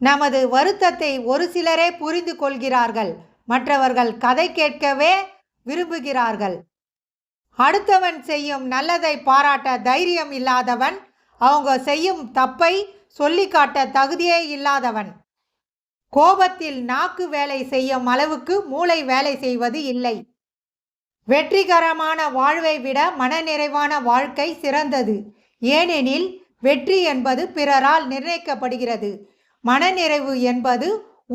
நமது வருத்தத்தை ஒரு சிலரே புரிந்து கொள்கிறார்கள். மற்றவர்கள் கதை கேட்கவே விரும்புகிறார்கள். அடுத்தவன் செய்யும் நல்லதை பாராட்ட தைரியம் இல்லாதவன் அவங்க செய்யும் தப்பை சொல்லி காட்ட தகுதியே இல்லாதவன். கோபத்தில் நாக்கு வேலை செய்யும் அளவுக்கு மூளை வேலை செய்வது இல்லை. வெற்றிகரமான வாழ்வை விட மனநிறைவான வாழ்க்கை சிறந்தது. ஏனெனில் வெற்றி என்பது பிறரால் நிர்ணயிக்கப்படுகிறது. மனநிறைவு என்பது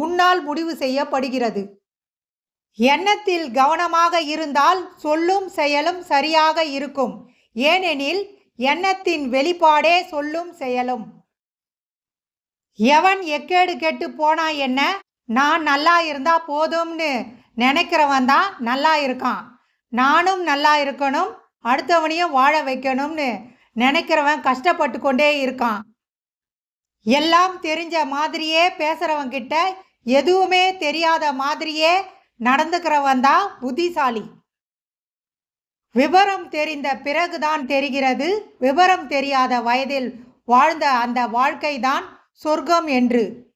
உன்னால் முடிவு செய்யப்படுகிறது. எண்ணத்தில் கவனமாக இருந்தால் சொல்லும் செயலும் சரியாக இருக்கும். ஏனெனில் எண்ணத்தின் வெளிப்பாடே சொல்லும் செயலும். எவன் எக்கேடு கெட்டு போனா என்ன? நான் நல்லா இருந்தா போதும்னு நினைக்கிறவன் தான் நல்லா இருக்கான். நானும் நல்லா இருக்கணும் அடுத்தவனையும் வாழ வைக்கணும்னு நினைக்கிறவன் கஷ்டப்பட்டு கொண்டே இருக்கான். எல்லாம் தெரிஞ்ச மாதிரியே பேசுகிறவன் கிட்ட எதுவுமே தெரியாத மாதிரியே நடந்துக்கிறவன் தான் புத்திசாலி. விவரம் தெரிந்த பிறகுதான் தெரிகிறது. விவரம் தெரியாத வயதில் வாழ்ந்த அந்த வாழ்க்கைதான் சொர்க்கம் என்று.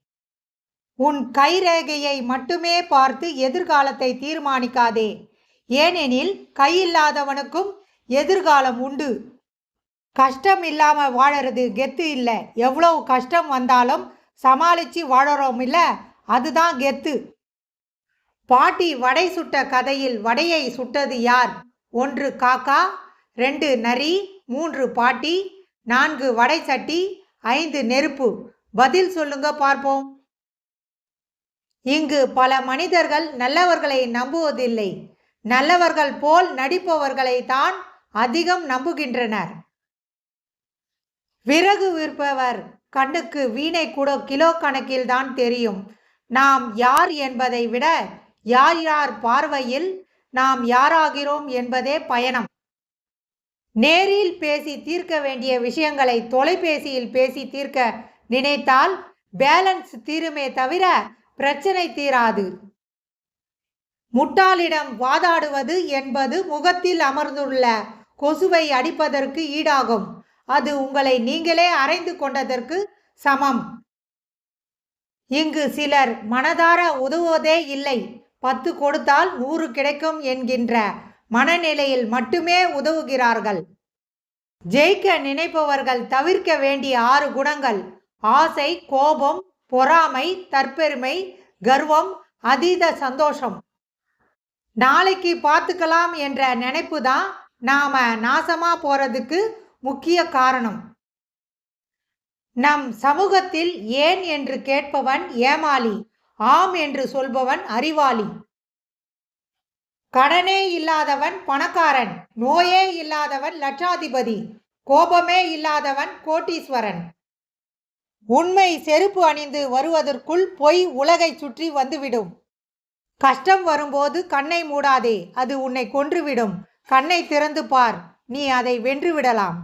உன் கைரேகையை மட்டுமே பார்த்து எதிர்காலத்தை தீர்மானிக்காதே. ஏனெனில் கையில்லாதவனுக்கும் எதிர்காலம் உண்டு. கஷ்டம் இல்லாமல் வாழறது கெத்து இல்லை. எவ்வளோ கஷ்டம் வந்தாலும் சமாளித்து வாழறோம் இல்லை அதுதான் கெத்து. பாட்டி வடை சுட்ட கதையில் வடையை சுட்டது யார்? ஒன்று காக்கா ரெண்டு நரி மூன்று பாட்டி நான்கு வடை சட்டி ஐந்து நெருப்பு. பதில் சொல்லுங்க பார்ப்போம். இங்கு பல மனிதர்கள் நல்லவர்களை நம்புவதில்லை. நல்லவர்கள் போல் நடிப்பவர்களை தான் அதிகம் நம்புகின்றனர். விறகு விற்பவர் கண்ணுக்கு வீணை கூட கிலோ கணக்கில் தான் தெரியும். நாம் யார் என்பதை விட யார் யார் பார்வையில் நாம் யாராகிறோம் என்பதே பயணம். நேரில் பேசி தீர்க்க வேண்டிய விஷயங்களை தொலைபேசியில் பேசி தீர்க்க நினைத்தால் பேலன்ஸ் தீருமே தவிர பிரச்சனை தீராது. முட்டாளிடம் வாதாடுவது என்பது முகத்தில் அமர்ந்துள்ள கொசுவை அடிப்பதற்கு ஈடாகும். அது உங்களை நீங்களே அறைந்து கொண்டதற்கு சமம். இங்கு சிலர் மனதார உதவுவதே இல்லை. பத்து கொடுத்தால் நூறு கிடைக்கும் என்கின்ற மனநிலையில் மட்டுமே உதவுகிறார்கள். ஜெயிக்க நினைப்பவர்கள் தவிர்க்க வேண்டிய ஆறு குணங்கள். ஆசை கோபம் பொறாமை தற்பெருமை கர்வம் அதீத சந்தோஷம். நாளைக்கு பார்த்துக்கலாம் என்ற நினைப்பு தான் நாம நாசமா போறதுக்கு முக்கிய காரணம். நம் சமூகத்தில் ஏன் என்று கேட்பவன் ஏமாளி ஆம் என்று சொல்பவன் அறிவாளி. கடனே இல்லாதவன் பணக்காரன் நோயே இல்லாதவன் லட்சாதிபதி கோபமே இல்லாதவன் கோட்டீஸ்வரன். உண்மை செருப்பு அணிந்து வருவதற்குள் பொய் உலகை சுற்றி வந்துவிடும். கஷ்டம் வரும்போது கண்ணை மூடாதே அது உன்னை கொன்றுவிடும். கண்ணை திறந்து பார் நீ அதை வென்றுவிடலாம்.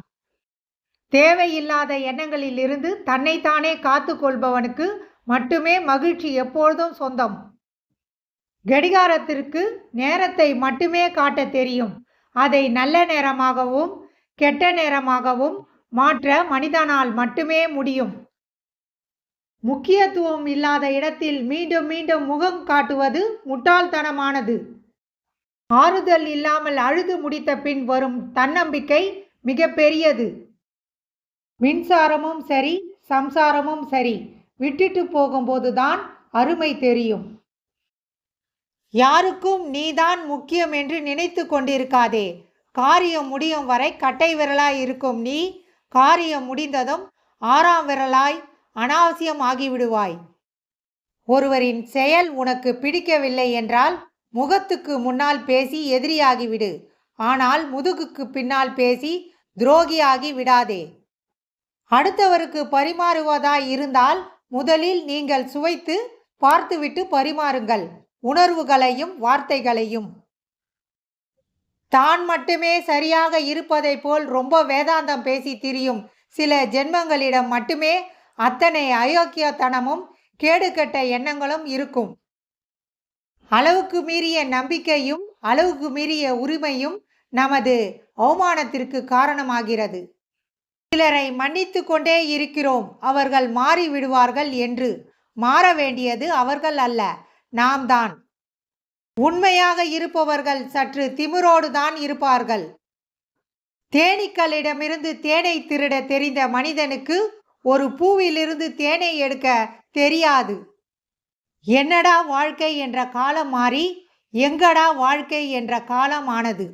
தேவையில்லாத எண்ணங்களிலிருந்து தன்னைத்தானே காத்து கொள்பவனுக்கு மட்டுமே மகிழ்ச்சி எப்பொழுதும் சொந்தம். கடிகாரத்திற்கு நேரத்தை மட்டுமே காட்ட தெரியும். அதை நல்ல நேரமாகவும் கெட்ட நேரமாகவும் மாற்ற மனிதனால் மட்டுமே முடியும். முக்கியத்துவம் இல்லாத இடத்தில் மீண்டும் மீண்டும் முகம் காட்டுவது முட்டாள்தனமானது. ஆறுதல் இல்லாமல் அழுது முடித்த பின் வரும் தன்னம்பிக்கை மிக பெரியது மின்சாரமும் சரி சம்சாரமும் சரி. விட்டுட்டு போகும்போதுதான் அருமை தெரியும். யாருக்கும் நீதான் முக்கியம் என்று நினைத்து கொண்டிருக்காதே. காரியம் முடியும் வரை கட்டை விரலாய் இருக்கும் நீ. காரியம் முடிந்ததும் ஆறாம் விரலாய் அனாவசியம் ஆகிவிடுவாய். ஒருவரின் செயல் உனக்கு பிடிக்கவில்லை என்றால் முகத்துக்கு முன்னால் பேசி எதிரியாகிவிடு. ஆனால் முதுகுக்கு பின்னால் பேசி துரோகியாகி விடாதே. அடுத்தவருக்கு பரிமாறுவதாய் இருந்தால் முதலில் நீங்கள் சுவைத்து பார்த்துவிட்டு பரிமாறுங்கள். உணர்வுகளையும் வார்த்தைகளையும். தான் மட்டுமே சரியாக இருப்பதை போல் ரொம்ப வேதாந்தம் பேசி திரியும் சில ஜென்மங்களிடம் மட்டுமே அத்தனை அயோக்கியத்தனமும் கேடுகெட்ட எண்ணங்களும் இருக்கும். அளவுக்கு மீறிய நம்பிக்கையும் அளவுக்கு மீறிய உரிமையும் நமது அவமானத்திற்கு காரணமாகிறது. சிலரை மன்னித்து கொண்டே இருக்கிறோம். அவர்கள் மாறிவிடுவார்கள் என்று. மாற வேண்டியது அவர்கள் அல்ல நாம் தான் உண்மையாக இருப்பவர்கள் சற்று திமிரோடு தான் இருப்பார்கள். தேனீக்களிடமிருந்து தேனை திருட தெரிந்த மனிதனுக்கு ஒரு பூவிலிருந்து தேனை எடுக்க தெரியாது. என்னடா வாழ்க்கை என்ற காலம் மாறி எங்கடா வாழ்க்கை என்ற காலம் ஆனது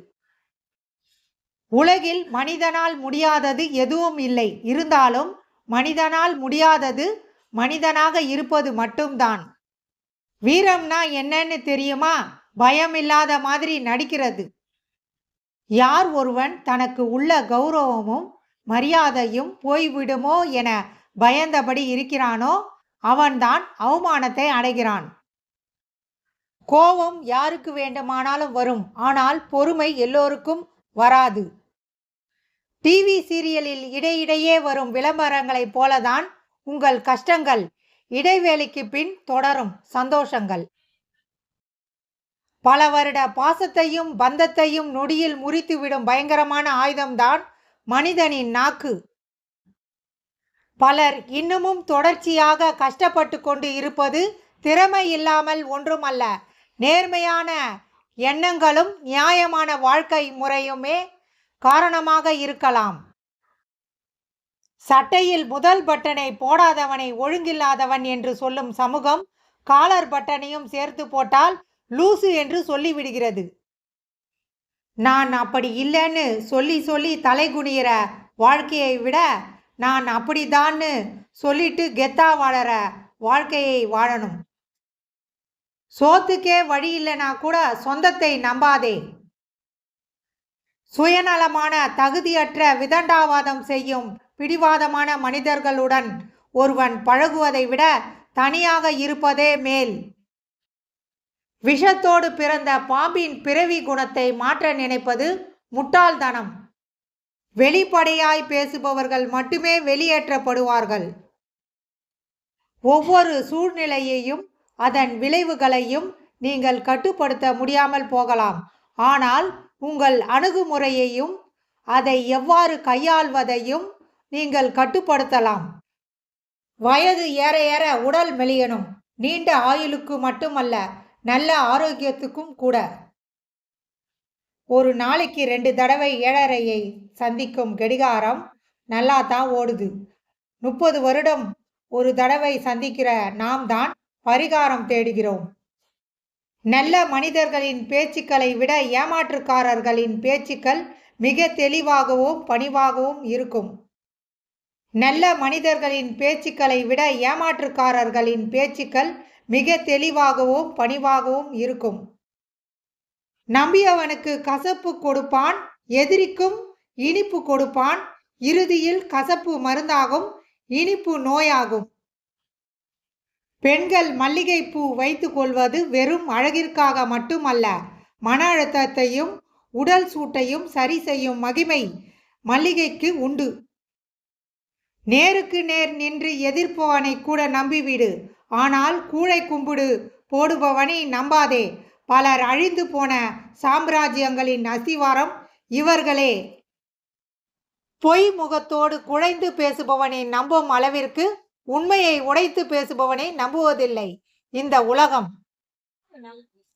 உலகில் மனிதனால் முடியாதது எதுவும் இல்லை. இருந்தாலும் மனிதனால் முடியாதது மனிதனாக இருப்பது மட்டும்தான். வீரம்னா என்னன்னு தெரியுமா? பயம் இல்லாத மாதிரி நடிக்கிறது. யார் ஒருவன் தனக்கு உள்ள கௌரவமும் மரியாதையும் போய்விடுமோ என பயந்தபடி இருக்கிறானோ அவன்தான் அவமானத்தை அடைகிறான். கோபம் யாருக்கு வேண்டுமானாலும் வரும். ஆனால் பொறுமை எல்லோருக்கும் வராது. டிவி சீரியலில் இடையிடையே வரும் விளம்பரங்களைப் போலதான் உங்கள் கஷ்டங்கள் இடைவேளைக்கு பின் தொடரும் சந்தோஷங்கள். பல வருட பாசத்தையும் பந்தத்தையும் நொடியில் முறித்துவிடும் பயங்கரமான ஆயுதம்தான் மனிதனின் நாக்கு. பலர் இன்னமும் தொடர்ச்சியாக கஷ்டப்பட்டு கொண்டு இருப்பது திறமை இல்லாமல் ஒன்றுமல்ல. நேர்மையான எண்ணங்களும் நியாயமான வாழ்க்கை முறையுமே காரணமாக இருக்கலாம். சட்டையில் முதல் பட்டனை போடாதவனை ஒழுங்கில்லாதவன் என்று சொல்லும் சமூகம் காலர் பட்டனையும் சேர்த்து போட்டால் லூசு என்று சொல்லிவிடுகிறது. நான் அப்படி இல்லைன்னு சொல்லி சொல்லி தலைகுனிகிற வாழ்க்கையை விட நான் அப்படிதான்னு சொல்லிட்டு கெத்தா வாழற வாழ்க்கையை வாழணும். சோத்துக்கே வழி இல்லைனா கூட சொந்தத்தை நம்பாதே. சுயநலமான தகுதியற்ற விதண்டாவாதம் செய்யும் பிடிவாதமான மனிதர்களுடன் ஒருவன் பழகுவதை விட தனியாக இருப்பதே மேல். விஷத்தோடு பிறந்த பாம்பின் பிறவி குணத்தை மாற்ற நினைப்பது முட்டாள்தனம். வெளிப்படையாய் பேசுபவர்கள் மட்டுமே வெளியேற்றப்படுவார்கள். ஒவ்வொரு சூழ்நிலையையும் அதன் விளைவுகளையும் நீங்கள் கட்டுப்படுத்த முடியாமல் போகலாம். ஆனால் உங்கள் அணுகுமுறையையும் அதை எவ்வாறு கையாள்வதையும் நீங்கள் கட்டுப்படுத்தலாம். வயது ஏற ஏற உடல் மெலியணும். நீண்ட ஆயுளுக்கு மட்டுமல்ல நல்ல ஆரோக்கியத்துக்கும் கூட. ஒரு நாளைக்கு ரெண்டு தடவை ஏழரையை சந்திக்கும் கடிகாரம் நல்லா தான் ஓடுது. முப்பது வருடம் ஒரு தடவை சந்திக்கிற நாம் தான் பரிகாரம் தேடுகிறோம். நல்ல மனிதர்களின் பேச்சுக்களை விட ஏமாற்றுக்காரர்களின் பேச்சுக்கள் மிக தெளிவாகவும் பணிவாகவும் இருக்கும். நல்ல மனிதர்களின் பேச்சுக்களை விட ஏமாற்றுக்காரர்களின் பேச்சுக்கள் மிக தெளிவாகவும் பணிவாகவும் இருக்கும். நம்பியவனுக்கு கசப்பு கொடுப்பான் எதிரிக்கும் இனிப்பு கொடுப்பான் இறுதியில் கசப்பு மருந்தாகும் இனிப்பு நோயாகும். பெண்கள் மல்லிகைப்பூ வைத்து கொள்வது வெறும் அழகிற்காக மட்டுமல்ல மன அழுத்தத்தையும் உடல் சூட்டையும் சரி செய்யும் மகிமை மல்லிகைக்கு உண்டு. நேருக்கு நேர் நின்று எதிர்ப்பவனை கூட நம்பிவிடு. ஆனால் கூழை கும்பிடு போடுபவனை நம்பாதே. பலர் அழிந்து போன சாம்ராஜ்யங்களின் அசிவாரம் இவர்களே. பொய் முகத்தோடு குழைந்து பேசுபவனை நம்பும் அளவிற்கு உண்மையை உடைத்து பேசுபவனை நம்புவதில்லை. இந்த உலகம்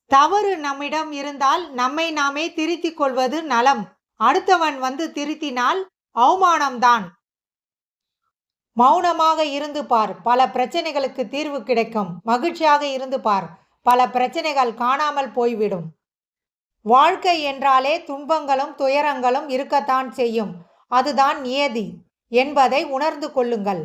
தவறு நம்மிடம் இருந்தால் நம்மை நாமே திருத்திக் கொள்வது நலம். அடுத்தவன் வந்து திருத்தினால் அவமானம்தான். மௌனமாக இருந்து பார். பல பிரச்சனைகளுக்கு தீர்வு கிடைக்கும். மகிழ்ச்சியாக இருந்து பார். பல பிரச்சனைகள் காணாமல் போய்விடும். வாழ்க்கை என்றாலே துன்பங்களும் துயரங்களும் இருக்கத்தான் செய்யும். அதுதான் நியதி என்பதை உணர்ந்து கொள்ளுங்கள்.